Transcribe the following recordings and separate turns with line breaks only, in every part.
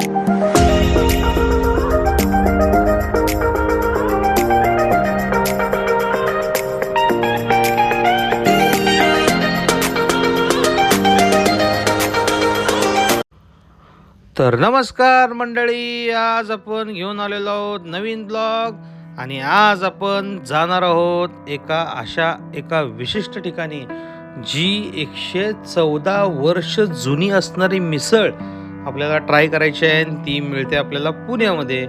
तर नमस्कार मंडळी आज आपण घेऊन आलेलो आहोत नवीन ब्लॉग आणि आज आपण जाणार आहोत एका अशा एका विशिष्ट ठिकाणी जी एकशे चौदा वर्ष जुनी असणारी मिसळ आपल्याला ट्राय करायची आहे आणि ती मिळते आपल्याला पुण्यामध्ये.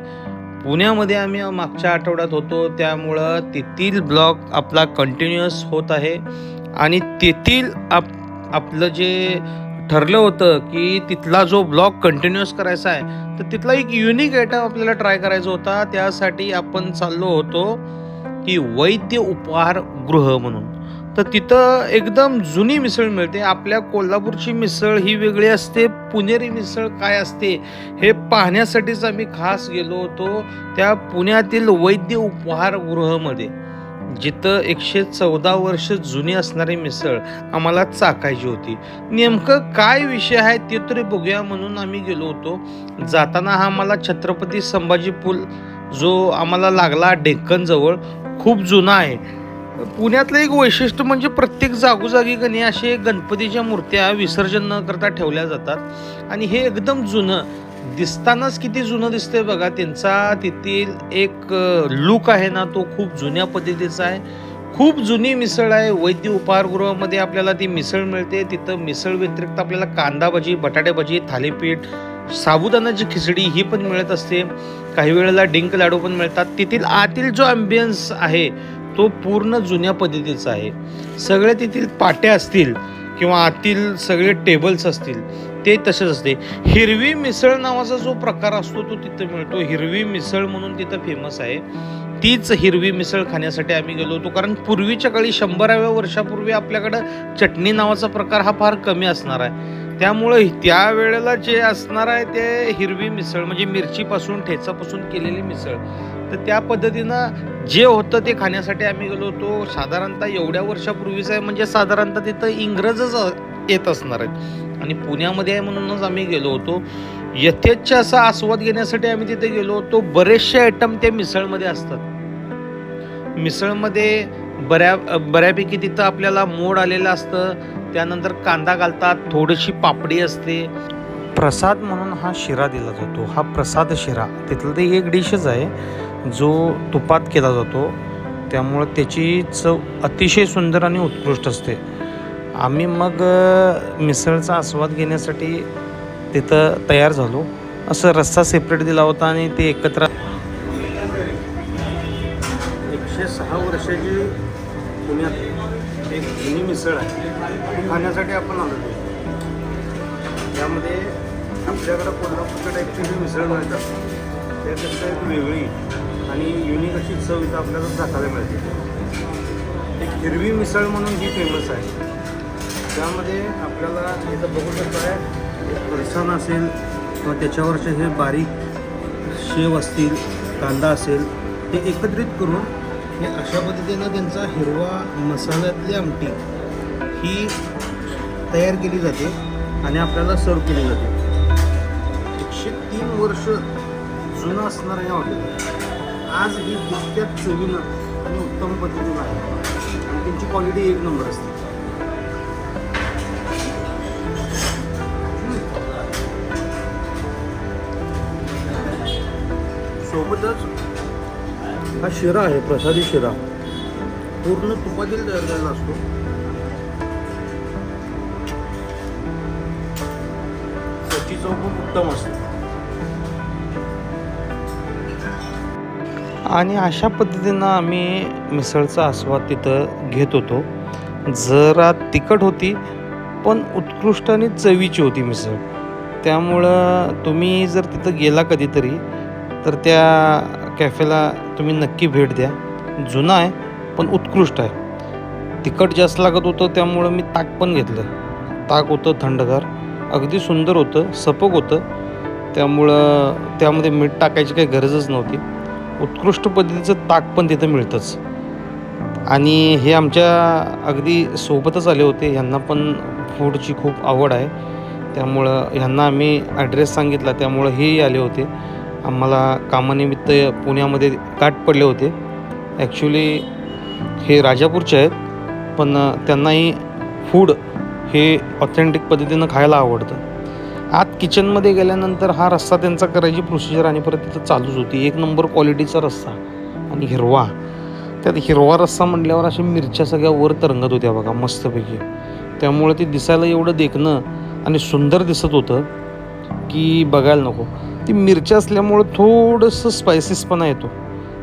पुण्यामध्ये आम्ही मागच्या आठवड्यात होतो त्यामुळं तेथील ब्लॉग आपला कंटिन्युअस होत आहे. आणि तेथील आप आपलं जे ठरलं होतं की तिथला जो ब्लॉग कंटिन्युअस करायचा आहे तर तिथला एक युनिक आयटम आपल्याला ट्राय करायचा होता. त्यासाठी आपण चाललो होतो की वैद्य उपहार गृह म्हणून. तर तिथं एकदम जुनी मिसळ मिळते. आपल्या कोल्हापूरची मिसळ ही वेगळी असते. पुणेरी मिसळ काय असते हे पाहण्यासाठीच आम्ही खास गेलो होतो त्या पुण्यातील वैद्य उपहारगृहमध्ये जिथं एकशे चौदा वर्ष जुनी असणारी मिसळ आम्हाला चाकायची होती. नेमकं काय विषय आहे ते तरी बघूया म्हणून आम्ही गेलो होतो. जाताना हा आम्हाला छत्रपती संभाजी पूल जो आम्हाला लागला डेक्कनजवळ खूप जुना आहे. पुण्यातलं एक वैशिष्ट्य म्हणजे प्रत्येक जागोजागी कनी असे गणपतीच्या मूर्त्या विसर्जन न करता ठेवल्या जातात. आणि हे एकदम जुनं दिसतानाच किती जुनं दिसतंय बघा त्यांचा तेथील एक लुक आहे ना तो खूप जुन्या पद्धतीचा आहे. खूप जुनी मिसळ आहे. वैद्य उपहारगृहामध्ये आपल्याला ती मिसळ मिळते. तिथं मिसळ व्यतिरिक्त आपल्याला कांदा भजी बटाटे भजी थालीपीठ साबुदाणाची खिचडी ही पण मिळत असते. काही वेळेला डिंक लाडू पण मिळतात. तेथील आतील जो अँबियन्स आहे तो पूर्ण जुन्या पद्धतीचा आहे. सगळे तेथील पाट्या असतील किंवा आतील सगळे टेबल्स असतील ते तसेच असते. हिरवी मिसळ नावाचा जो प्रकार असतो तो तिथं मिळतो. हिरवी मिसळ म्हणून तिथं फेमस आहे. तीच हिरवी मिसळ खाण्यासाठी आम्ही गेलो होतो. कारण पूर्वीच्या काळी शंभराव्या वर्षापूर्वी आपल्याकडं चटणी नावाचा प्रकार हा फार कमी असणार आहे. त्यामुळे त्या वेळेला जे असणार आहे ते हिरवी मिसळ म्हणजे मिरचीपासून ठेचापासून केलेली मिसळ. तर त्या पद्धतीनं जे होतं ते खाण्यासाठी आम्ही गेलो होतो. साधारणतः एवढ्या वर्षापूर्वीच आहे म्हणजे साधारणतः तिथं इंग्रजच येत असणार आहेत. आणि पुण्यामध्ये आहे म्हणूनच आम्ही गेलो होतो. यथेच्छ असा आस्वाद घेण्यासाठी आम्ही तिथे गेलो होतो. बरेचसे आयटम त्या मिसळमध्ये असतात. मिसळमध्ये बऱ्या बऱ्यापैकी तिथं आपल्याला मोड आलेलं असतं. त्यानंतर कांदा घालतात थोडीशी पापडी असते. प्रसाद म्हणून हा शिरा दिला जातो. हा प्रसाद शिरा. तिथलं ते एक डिशच आहे. जो तुपात केला जातो त्यामुळं त्याची चव अतिशय सुंदर आणि उत्कृष्ट असते. आम्ही मग मिसळचा आस्वाद घेण्यासाठी तिथं तयार झालो. असं रस्सा सेपरेट दिला होता आणि ते एकत्र एकशे सहा वर्षाची पुण्यात एक जुनी मिसळ आहे. खाण्यासाठी आपण आलो त्यामध्ये आपल्याकडं कोल्हापूरच्या टाईपची जी मिसळ मिळतात. त्यापेक्षा एक वेगळी. आणि युनिक अशी चव इथं आपल्याला चाकायला मिळते. एक हिरवी मिसळ म्हणून ही फेमस आहे. त्यामध्ये आपल्याला इथं बघू शकता फरसाण असेल किंवा त्याच्यावरचे हे बारीक शेव असतील कांदा असेल ते एकत्रित करून हे अशा पद्धतीनं त्यांचा हिरवा मसाल्यातली आमटी ही तयार केली जाते आणि आपल्याला सर्व केली जाते. एकशे तीन वर्ष जुनं असणारं या हॉटेल. आज ही दुसऱ्या चवीनं आणि उत्तम पद्धतीनं आहे आणि त्यांची क्वालिटी एक नंबर असते. सोबतच हा शिरा आहे प्रसादी शिरा. पूर्ण तुपातील तयार झालेला असतो. त्याची चव खूप उत्तम असते. आणि अशा पद्धतीनं आम्ही मिसळचा आस्वाद तिथं घेत होतो. जरा तिखट होती पण उत्कृष्ट आणि चवीची होती मिसळ. त्यामुळं तुम्ही जर तिथं गेला कधीतरी तर त्या कॅफेला तुम्ही नक्की भेट द्या. जुना आहे पण उत्कृष्ट आहे. तिखट जास्त लागत होतं त्यामुळं मी ताक पण घेतलं. ताक होतं थंडगार अगदी सुंदर होतं सपक होतं. त्यामुळं त्यामध्ये मीठ टाकायची काही गरजच नव्हती. उत्कृष्ट पद्धतीचं ताक पण तिथं मिळतंच. आणि हे आमच्या अगदी सोबतच आले होते. ह्यांना पण फूडची खूप आवड आहे. त्यामुळं ह्यांना आम्ही ॲड्रेस सांगितला. त्यामुळं हेही आले होते. आम्हाला कामानिमित्त पुण्यामध्ये गाठ पडले होते. ॲक्च्युली हे राजापूरचे आहेत. पण त्यांनाही फूड हे ऑथेंटिक पद्धतीनं खायला आवडतं. आत किचनमध्ये गेल्यानंतर हा रस्सा त्यांचा करायची प्रोसिजर आणि परत तिथं चालूच होती. एक नंबर क्वालिटीचा रस्सा आणि हिरवा. त्यात हिरवा रस्सा म्हटल्यावर अशा मिरच्या सगळ्या वर तरंगत होत्या बघा मस्तपैकी. त्यामुळे ते दिसायला एवढं देखणं आणि सुंदर दिसत होतं की बघायला नको. ती मिरच्या असल्यामुळं थोडंसं स्पायसीसपणा येतो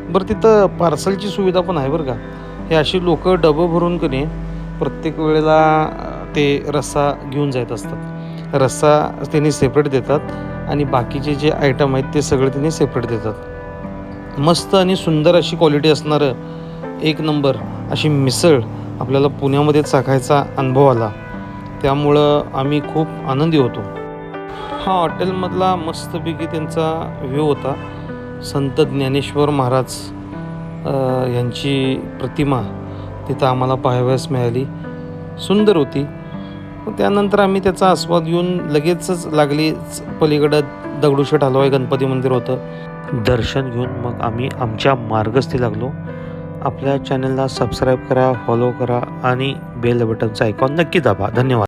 बरं तिथं पार्सलची सुविधा पण आहे बरं का. हे अशी लोक डबं भरून की प्रत्येक वेळेला ते रस्सा घेऊन जात असतात. रस्सा त्यांनी सेपरेट देतात आणि बाकीचे जे आयटम आहेत ते सगळे त्यांनी सेपरेट देतात. मस्त आणि सुंदर अशी क्वालिटी असणारं एक नंबर अशी मिसळ आपल्याला पुण्यामध्ये चाखायचा अनुभव आला. त्यामुळं आम्ही खूप आनंदी होतो. हा हॉटेलमधला मस्तपैकी त्यांचा व्ह्यू होता. संत ज्ञानेश्वर महाराज यांची प्रतिमा तिथं आम्हाला पाहावयास मिळाली. सुंदर होती. त्यानंतर आम्ही त्याचा आस्वाद घेऊन लगेचच लागली पलीकडं दगडूशेठ हलवाई गणपती मंदिर होतं. दर्शन घेऊन मग आम्ही आमच्या मार्गस्थी लागलो. आपल्या चॅनलला सबस्क्राईब करा फॉलो करा आणि बेल बटनचं आयकॉन नक्की दाबा. धन्यवाद.